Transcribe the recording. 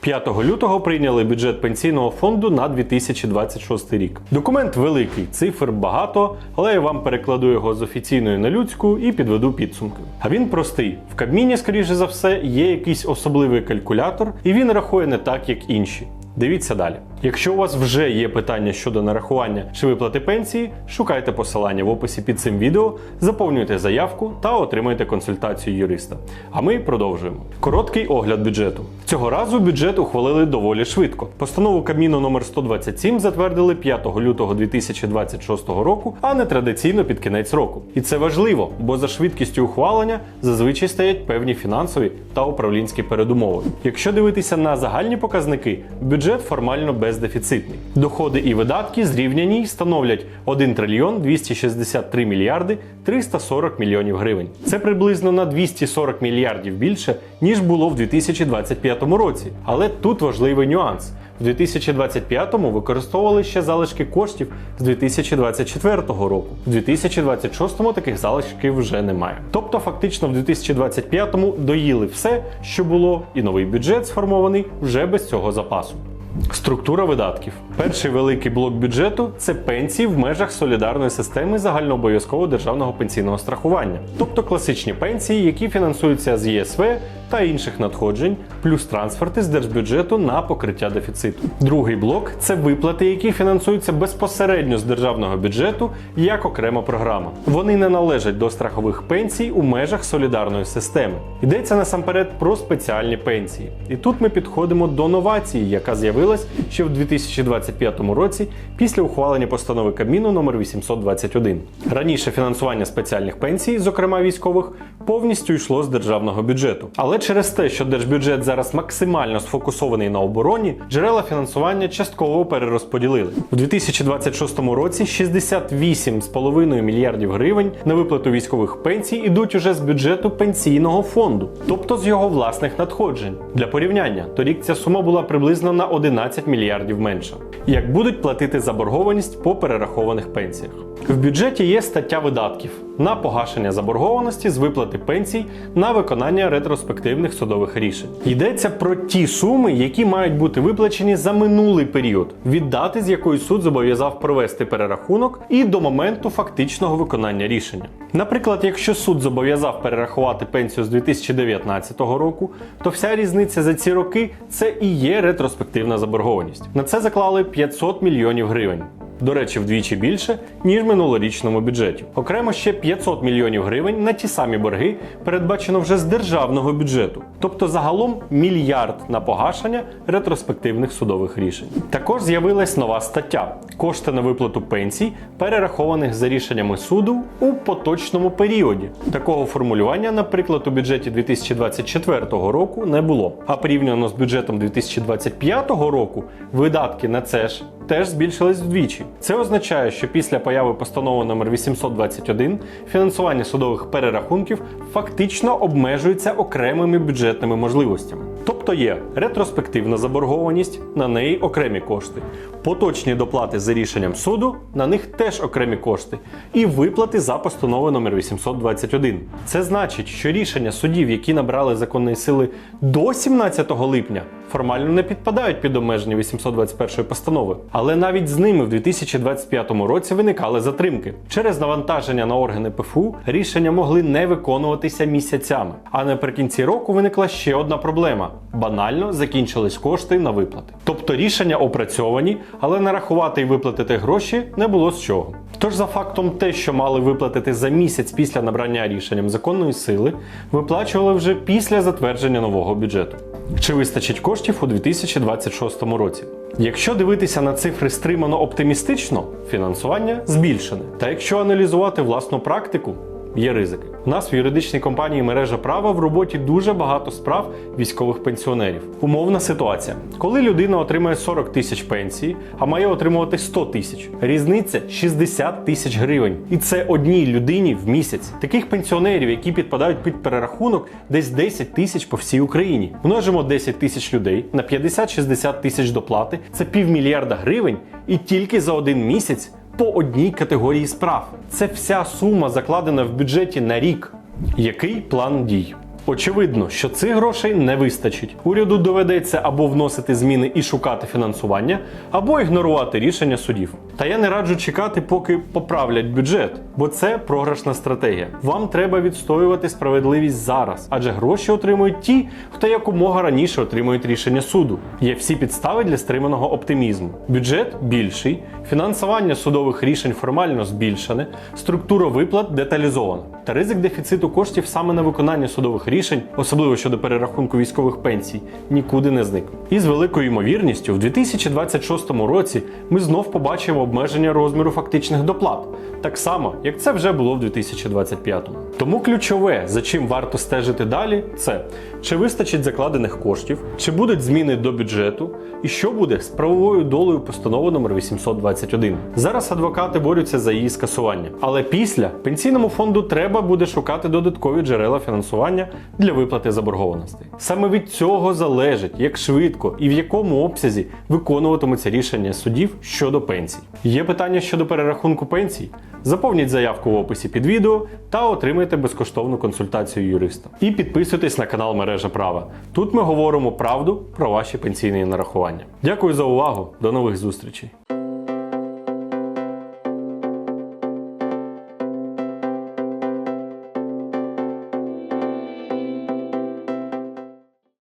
5 лютого прийняли бюджет пенсійного фонду на 2026 рік. Документ великий, цифр багато, але я вам перекладу його з офіційної на людську і підведу підсумки. А він простий: в Кабміні, скоріше за все, є якийсь особливий калькулятор, і він рахує не так, як інші. Дивіться далі. Якщо у вас вже є питання щодо нарахування чи виплати пенсії, шукайте посилання в описі під цим відео, заповнюйте заявку та отримайте консультацію юриста. А ми продовжуємо. Короткий огляд бюджету. Цього разу бюджет ухвалили доволі швидко. Постанову Кабміну номер 127 затвердили 5 лютого 2026 року, а не традиційно під кінець року. І це важливо, бо за швидкістю ухвалення зазвичай стоять певні фінансові та управлінські передумови. Якщо дивитися на загальні показники, бюджет формально бездефіцитний. Доходи і видатки зрівняні й становлять 1 трильйон 263 мільярди 340 мільйонів гривень. Це приблизно на 240 мільярдів більше, ніж було в 2025 році. Але тут важливий нюанс. В 2025-му використовували ще залишки коштів з 2024 року. В 2026-му таких залишків вже немає. Тобто, фактично, в 2025-му доїли все, що було, і новий бюджет сформований вже без цього запасу. Структура видатків. Перший великий блок бюджету це пенсії в межах солідарної системи загальнообов'язкового державного пенсійного страхування, тобто класичні пенсії, які фінансуються з ЄСВ та інших надходжень, плюс трансферти з держбюджету на покриття дефіциту. Другий блок це виплати, які фінансуються безпосередньо з державного бюджету як окрема програма. Вони не належать до страхових пенсій у межах солідарної системи. Йдеться насамперед про спеціальні пенсії. І тут ми підходимо до новації, яка з'явилась ще в 2025 році після ухвалення постанови Кабміну номер 821. Раніше фінансування спеціальних пенсій, зокрема військових, повністю йшло з державного бюджету. Але через те, що держбюджет зараз максимально сфокусований на обороні, джерела фінансування частково перерозподілили. У 2026 році 68,5 мільярдів гривень на виплату військових пенсій ідуть уже з бюджету пенсійного фонду, тобто з його власних надходжень. Для порівняння, торік ця сума була приблизно на 11 мільярдів менша. Як будуть платити заборгованість по перерахованих пенсіях? В бюджеті є стаття видатків на погашення заборгованості з виплати пенсій на виконання ретроспективних судових рішень. Йдеться про ті суми, які мають бути виплачені за минулий період, від дати, з якої суд зобов'язав провести перерахунок, і до моменту фактичного виконання рішення. Наприклад, якщо суд зобов'язав перерахувати пенсію з 2019 року, то вся різниця за ці роки це і є ретроспективна заборгованість. На це заклали 500 мільйонів гривень. До речі, вдвічі більше, ніж в минулорічному бюджеті. Окремо ще 500 мільйонів гривень на ті самі борги передбачено вже з державного бюджету, тобто загалом мільярд на погашення ретроспективних судових рішень. Також з'явилась нова стаття: кошти на виплату пенсій, перерахованих за рішеннями суду у поточному періоді. Такого формулювання, наприклад, у бюджеті 2024 року не було. А порівняно з бюджетом 2025 року видатки на це ж теж збільшились вдвічі. Це означає, що після появи постанови номер 821 фінансування судових перерахунків фактично обмежується окремими бюджетними можливостями. Тобто є ретроспективна заборгованість, на неї окремі кошти, поточні доплати за рішенням суду, на них теж окремі кошти, і виплати за постановою номер 821. Це значить, що рішення судів, які набрали законної сили до 17 липня, формально не підпадають під обмеження 821 постанови. Але навіть з ними в 2025 році виникали затримки. Через навантаження на органи ПФУ рішення могли не виконуватися місяцями. А наприкінці року виникла ще одна проблема: банально закінчились кошти на виплати. Тобто рішення опрацьовані, але нарахувати і виплатити гроші не було з чого. Тож, за фактом, те, що мали виплатити за місяць після набрання рішенням законної сили, виплачували вже після затвердження нового бюджету. Чи вистачить коштів у 2026 році? Якщо дивитися на цифри стримано оптимістично, фінансування збільшене. Та якщо аналізувати власну практику, є ризики. У нас в юридичній компанії мережа права в роботі дуже багато справ військових пенсіонерів. Умовна ситуація: коли людина отримує 40 тисяч пенсії, а має отримувати 100 тисяч, різниця 60 тисяч гривень. І це одній людині в місяць. Таких пенсіонерів, які підпадають під перерахунок, десь 10 тисяч по всій Україні. Множимо 10 тисяч людей на 50-60 тисяч доплати. Це півмільярда гривень, і тільки за один місяць по одній категорії справ. Це вся сума закладена в бюджеті на рік. Який план дій? Очевидно, що цих грошей не вистачить. Уряду доведеться або вносити зміни і шукати фінансування, або ігнорувати рішення судів. Та я не раджу чекати, поки поправлять бюджет, бо це програшна стратегія. Вам треба відстоювати справедливість зараз, адже гроші отримують ті, хто якомога раніше отримують рішення суду. Є всі підстави для стриманого оптимізму. Бюджет більший, фінансування судових рішень формально збільшене, структура виплат деталізована. Та ризик дефіциту коштів саме на виконання судових рішень, особливо щодо перерахунку військових пенсій, нікуди не зник. І з великою ймовірністю, в 2026 році ми знов побачимо обмеження розміру фактичних доплат, так само, як це вже було в 2025-му. Тому ключове, за чим варто стежити далі, це чи вистачить закладених коштів, чи будуть зміни до бюджету, і що буде з правовою долею постанови номер 821. Зараз адвокати борються за її скасування, але після пенсійному фонду треба буде шукати додаткові джерела фінансування для виплати заборгованостей. Саме від цього залежить, як швидко і в якому обсязі виконуватимуться рішення судів щодо пенсій. Є питання щодо перерахунку пенсій? Заповніть заявку в описі під відео та отримайте безкоштовну консультацію юриста. І підписуйтесь на канал Мережа Права. Тут ми говоримо правду про ваші пенсійні нарахування. Дякую за увагу, до нових зустрічей.